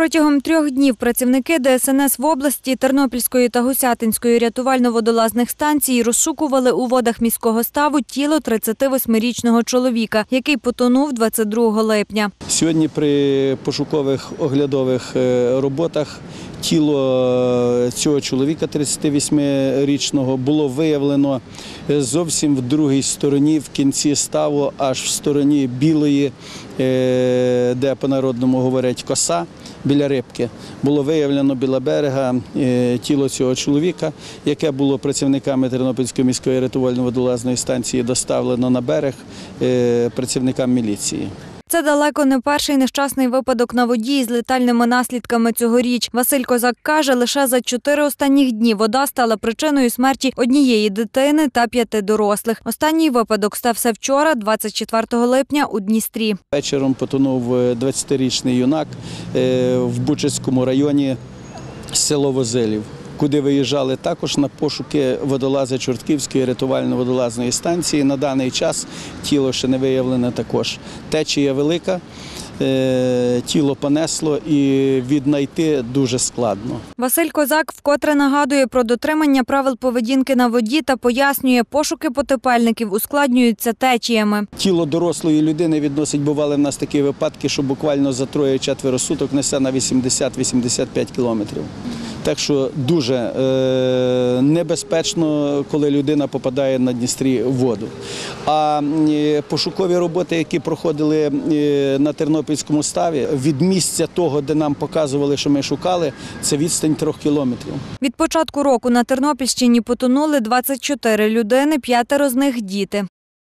Протягом трьох днів працівники ДСНС в області Тернопільської та Гусятинської рятувально-водолазних станцій розшукували у водах міського ставу тіло 38-річного чоловіка, який потонув 22 липня. Сьогодні при пошукових оглядових е, роботах тіло е, цього чоловіка 38-річного було виявлено зовсім в другій стороні, в кінці ставу, аж в стороні білої, е, де по-народному говорять коса. Біля рибки було виявлено біля берега е, тіло цього чоловіка, яке було працівниками Тернопільської міської рятувально-водолазної станції доставлено на берег е, працівникам міліції. Це далеко не перший нещасний випадок на воді з летальними наслідками цьогоріч. Василь Козак каже, лише за чотири останніх дні вода стала причиною смерті однієї дитини та п'яти дорослих. Останній випадок стався вчора, 24 липня, у Дністрі. Вечором потонув е, 20-річний юнак е, в Бучицькому районі село Возилів, куди виїжджали також на пошуки водолази Чортківської рятувально-водолазної станції. На даний час тіло ще не виявлене також. Течія велика, е, тіло понесло і віднайти дуже складно. Василь Козак вкотре нагадує про дотримання правил поведінки на воді та пояснює, пошуки потепельників ускладнюються течіями. Тіло дорослої людини відносить, бували в нас такі випадки, що буквально за троє-четверо суток несе на 80-85 кілометрів. Так що дуже е, небезпечно, коли людина попадає на Дністрі в воду. А пошукові роботи, які проходили е, на Тернопільському ставі, від місця того, де нам показували, що ми шукали, це відстань трьох кілометрів. Від початку року на Тернопільщині потонули 24 людини, п'ятеро з них діти.